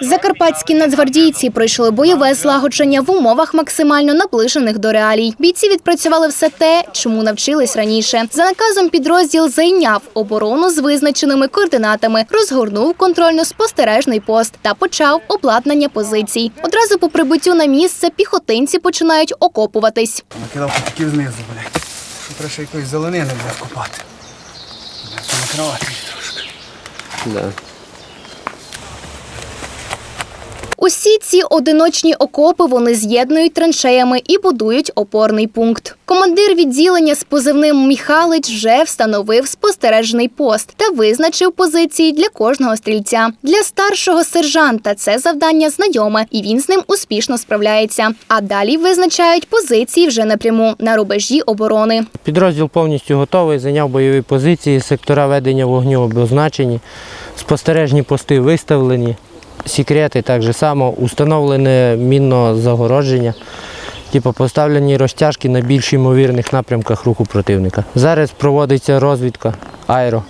Закарпатські нацгвардійці пройшли бойове злагодження в умовах максимально наближених до реалій. Бійці відпрацювали все те, чому навчились раніше. За наказом підрозділ зайняв оборону з визначеними координатами, розгорнув контрольно-спостережний пост та почав обладнання позицій. Одразу по прибуттю на місце піхотинці починають окопуватись. Накидав потіків знизу, блядь. Треба ще якоїсь зеленини, блядь, копати. Накривати її трошки. Да. Усі ці одиночні окопи вони з'єднують траншеями і будують опорний пункт. Командир відділення з позивним Міхалич вже встановив спостережний пост та визначив позиції для кожного стрільця. Для старшого сержанта це завдання знайоме, і він з ним успішно справляється. А далі визначають позиції вже напряму на рубежі оборони. Підрозділ повністю готовий, зайняв бойові позиції, сектора ведення вогню обозначені, спостережні пости виставлені, секрети так же само, установлене мінно загородження, типу поставлені розтяжки на більш ймовірних напрямках руху противника. Зараз проводиться розвідка аеро.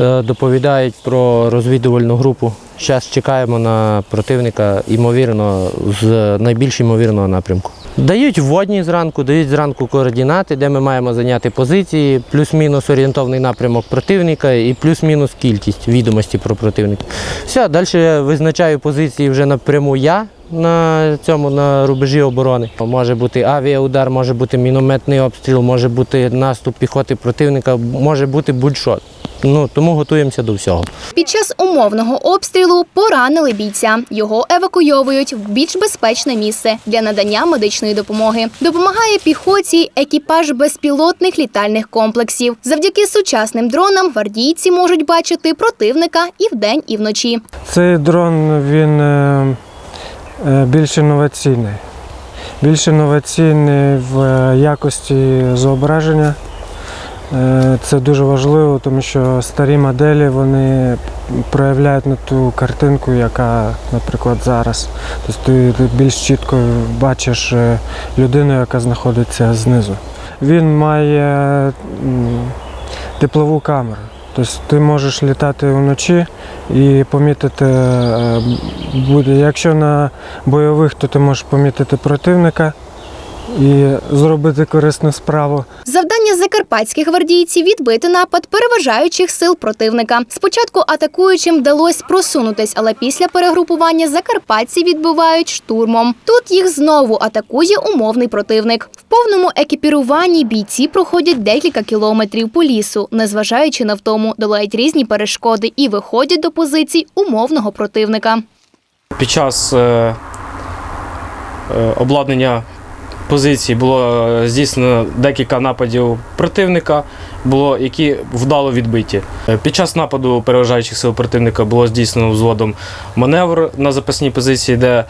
Е, Доповідають про розвідувальну групу. Зараз чекаємо на противника, ймовірно, з найбільш ймовірного напрямку. Дають вводні зранку, дають зранку координати, де ми маємо зайняти позиції, плюс-мінус орієнтовний напрямок противника і плюс-мінус кількість відомості про противника. Все, далі визначаю позиції вже напряму я на цьому на рубежі оборони. Може бути авіаудар, може бути мінометний обстріл, може бути наступ піхоти противника, може бути будь-що. Ну, тому готуємося до всього. Під час умовного обстрілу поранили бійця. Його евакуйовують в більш безпечне місце для надання медичної допомоги. Допомагає піхоті екіпаж безпілотних літальних комплексів. Завдяки сучасним дронам гвардійці можуть бачити противника і вдень, і вночі. Цей дрон він е, більш інноваційний. Більш інноваційний в е, якості зображення. Е, Це дуже важливо, тому що старі моделі вони проявляють не ту картинку, яка, наприклад, зараз. Тобто ти, більш чітко бачиш е, людину, яка знаходиться знизу. Він має теплову камеру. Тобто ти можеш літати вночі і помітити е. Якщо на бойових, то ти можеш помітити противника і зробити корисну справу. Завдання закарпатських гвардійців відбити напад переважаючих сил противника. Спочатку атакуючим вдалося просунутись, але після перегрупування закарпатці відбивають штурмом. Тут їх знову атакує умовний противник. В повному екіпіруванні бійці проходять декілька кілометрів по лісу, незважаючи на втому, долають різні перешкоди і виходять до позицій умовного противника. Під час е, е, обладнання позицій було е, здійснено декілька нападів противника, було, які вдало відбиті. Е, Під час нападу переважаючих сил противника було здійснено взводом маневр на запасній позиції, де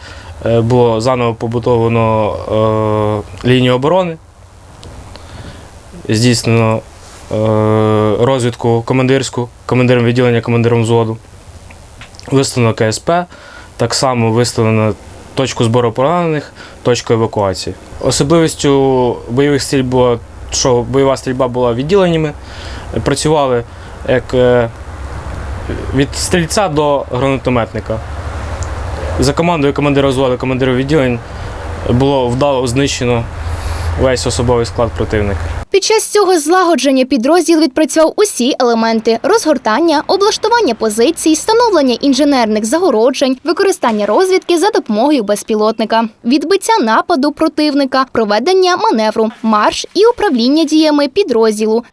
е, було заново побудовано лінію оборони. Здійснено розвідку командирську, командиром відділення, командиром взводу. Виставлено КСП, так само виставлено точку збору поранених, точку евакуації. Особливістю бойових стрільб було, що бойова стрільба була відділеннями. Працювали як е, від стрільця до гранатометника. За командою командира взводу, командира відділень було вдало знищено весь особовий склад противника. Під час цього злагодження підрозділ відпрацював усі елементи: розгортання, облаштування позицій, встановлення інженерних загороджень, використання розвідки за допомогою безпілотника, відбиття нападу противника, проведення маневру, марш і управління діями підрозділу.